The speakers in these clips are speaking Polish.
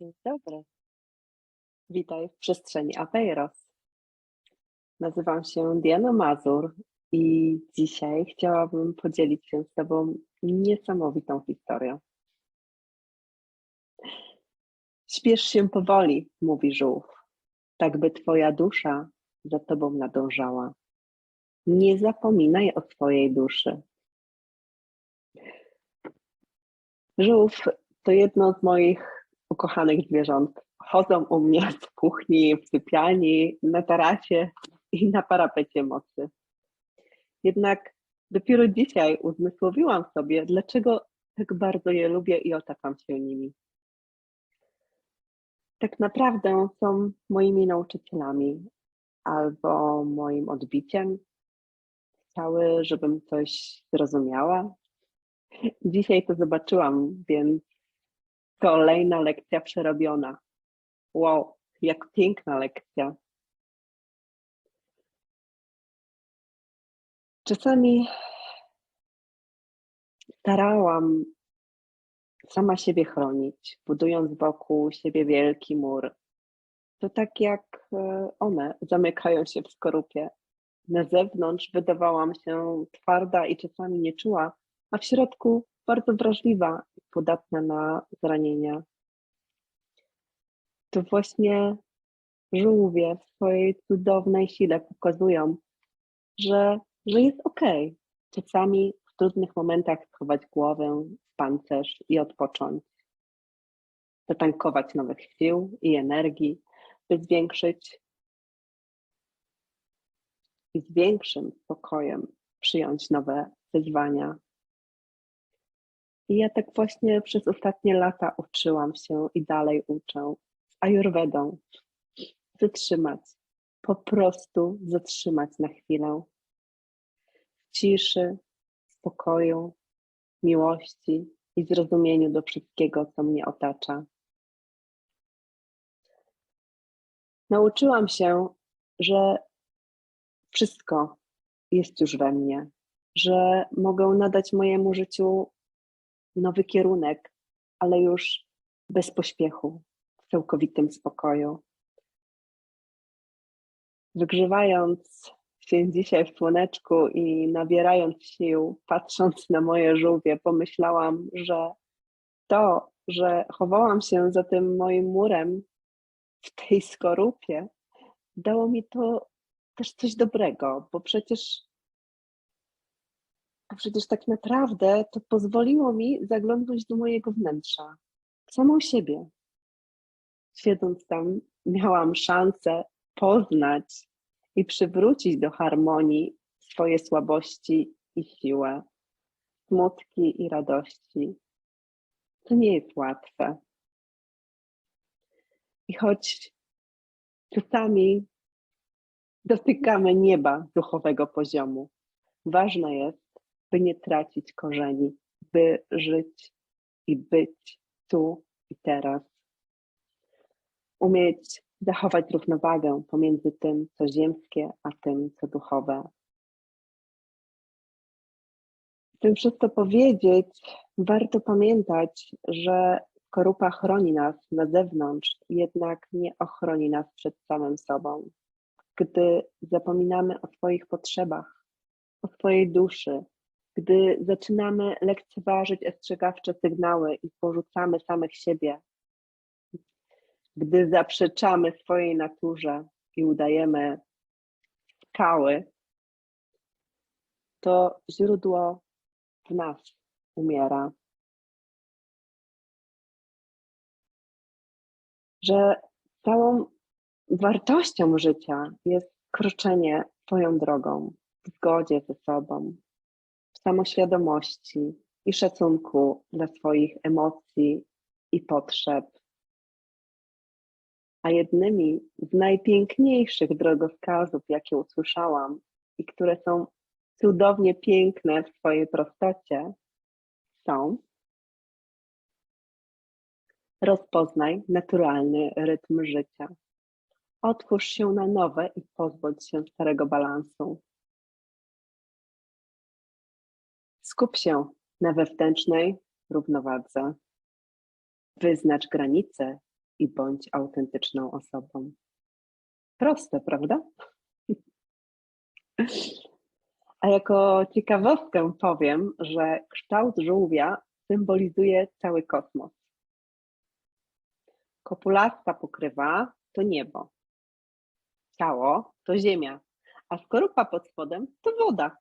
Dzień dobry. Witaj w przestrzeni Apeiros. Nazywam się Diana Mazur i dzisiaj chciałabym podzielić się z Tobą niesamowitą historią. Śpiesz się powoli, mówi żółw, tak by Twoja dusza za Tobą nadążała. Nie zapominaj o swojej duszy. Żółw to jedno z moich ukochanych zwierząt. Chodzą u mnie w kuchni, w sypialni, na tarasie i na parapecie mocy. Jednak dopiero dzisiaj uzmysłowiłam sobie, dlaczego tak bardzo je lubię i otaczam się nimi. Tak naprawdę są moimi nauczycielami albo moim odbiciem. Chciały, żebym coś zrozumiała. Dzisiaj to zobaczyłam, więc Kolejna lekcja przerobiona. Wow, jak piękna lekcja. Czasami starałam sama siebie chronić, budując wokół siebie wielki mur. To tak jak e, one zamykają się w skorupie. Na zewnątrz wydawałam się twarda i czasami nieczuła, a w środku bardzo wrażliwa podatna na zranienia. To właśnie żółwie w swojej cudownej sile pokazują, że, że jest ok. Czasami w trudnych momentach schować głowę w pancerz i odpocząć. Zatankować nowych sił i energii, by zwiększyć i z większym spokojem przyjąć nowe wyzwania i ja tak właśnie przez ostatnie lata uczyłam się i dalej uczę z ajurwedą. Zatrzymać, po prostu zatrzymać na chwilę. W ciszy, spokoju, miłości i zrozumieniu do wszystkiego, co mnie otacza. Nauczyłam się, że wszystko jest już we mnie, że mogę nadać mojemu życiu nowy kierunek, ale już bez pośpiechu, w całkowitym spokoju. Wygrzewając się dzisiaj w słoneczku i nabierając sił, patrząc na moje żółwie, pomyślałam, że to, że chowałam się za tym moim murem w tej skorupie, dało mi to też coś dobrego, bo przecież a przecież tak naprawdę to pozwoliło mi zaglądnąć do mojego wnętrza, samą siebie. Siedząc tam, miałam szansę poznać i przywrócić do harmonii swoje słabości i siłę, smutki i radości. To nie jest łatwe. I choć czasami dotykamy nieba duchowego poziomu, ważne jest, by nie tracić korzeni, by żyć i być tu i teraz. Umieć zachować równowagę pomiędzy tym, co ziemskie, a tym, co duchowe. Chcę przez to powiedzieć, warto pamiętać, że korupa chroni nas na zewnątrz, jednak nie ochroni nas przed samym sobą. Gdy zapominamy o swoich potrzebach, o swojej duszy, gdy zaczynamy lekceważyć ostrzegawcze sygnały i porzucamy samych siebie, gdy zaprzeczamy swojej naturze i udajemy skały, to źródło w nas umiera. Że całą wartością życia jest kroczenie Twoją drogą w zgodzie ze sobą, samoświadomości i szacunku dla swoich emocji i potrzeb. A jednymi z najpiękniejszych drogowskazów, jakie usłyszałam i które są cudownie piękne w swojej prostocie, są rozpoznaj naturalny rytm życia. Otwórz się na nowe i pozbądź się starego balansu. Skup się na wewnętrznej równowadze. Wyznacz granice i bądź autentyczną osobą. Proste, prawda? A jako ciekawostkę powiem, że kształt żółwia symbolizuje cały kosmos. Kopulasta pokrywa to niebo. Ciało to ziemia, a skorupa pod spodem to woda.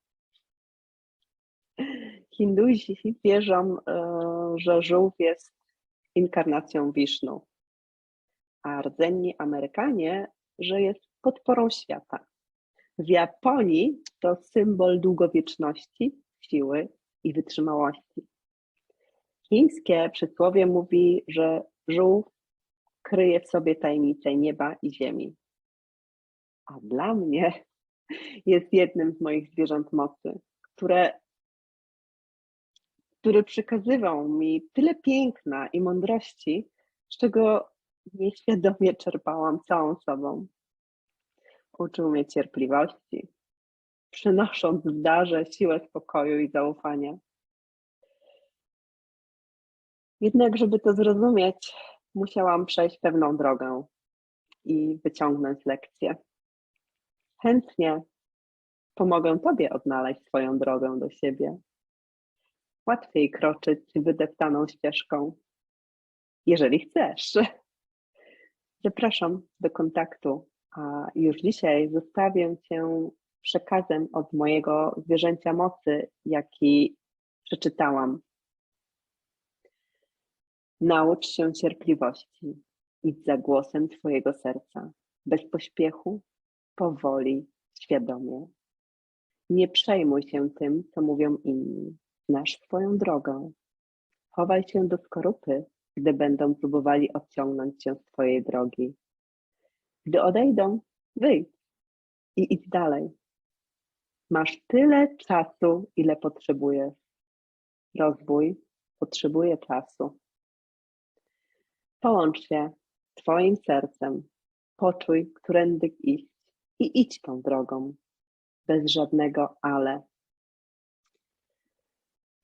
Hinduzi wierzą, e, że żółw jest inkarnacją Wisznu, a rdzenni Amerykanie, że jest podporą świata. W Japonii to symbol długowieczności, siły i wytrzymałości. Chińskie przysłowie mówi, że żółw kryje w sobie tajemnicę nieba i ziemi. A dla mnie jest jednym z moich zwierząt mocy, które, który przekazywał mi tyle piękna i mądrości, z czego nieświadomie czerpałam całą sobą. Uczył mnie cierpliwości, przynosząc w darze siłę spokoju i zaufania. Jednak, żeby to zrozumieć, musiałam przejść pewną drogę i wyciągnąć lekcję. Chętnie pomogę Tobie odnaleźć swoją drogę do siebie. Łatwiej kroczyć wydeptaną ścieżką, jeżeli chcesz. Zapraszam do kontaktu, a już dzisiaj zostawię Cię przekazem od mojego zwierzęcia mocy, jaki przeczytałam Naucz się cierpliwości. Idź za głosem Twojego serca, bez pośpiechu, powoli, świadomie. Nie przejmuj się tym, co mówią inni. Znasz swoją drogę. Chowaj się do skorupy, gdy będą próbowali odciągnąć cię z Twojej drogi. Gdy odejdą, wyjdź i idź dalej. Masz tyle czasu, ile potrzebujesz. Rozwój potrzebuje czasu. Połącz się z Twoim sercem, poczuj, którędy iść i idź tą drogą, bez żadnego ale.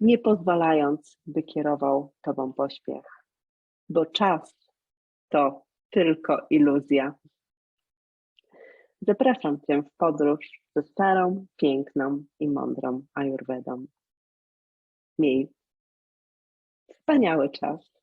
Nie pozwalając, by kierował Tobą pośpiech, bo czas to tylko iluzja. Zapraszam Cię w podróż ze starą, piękną i mądrą Ajurwedą. Miej wspaniały czas.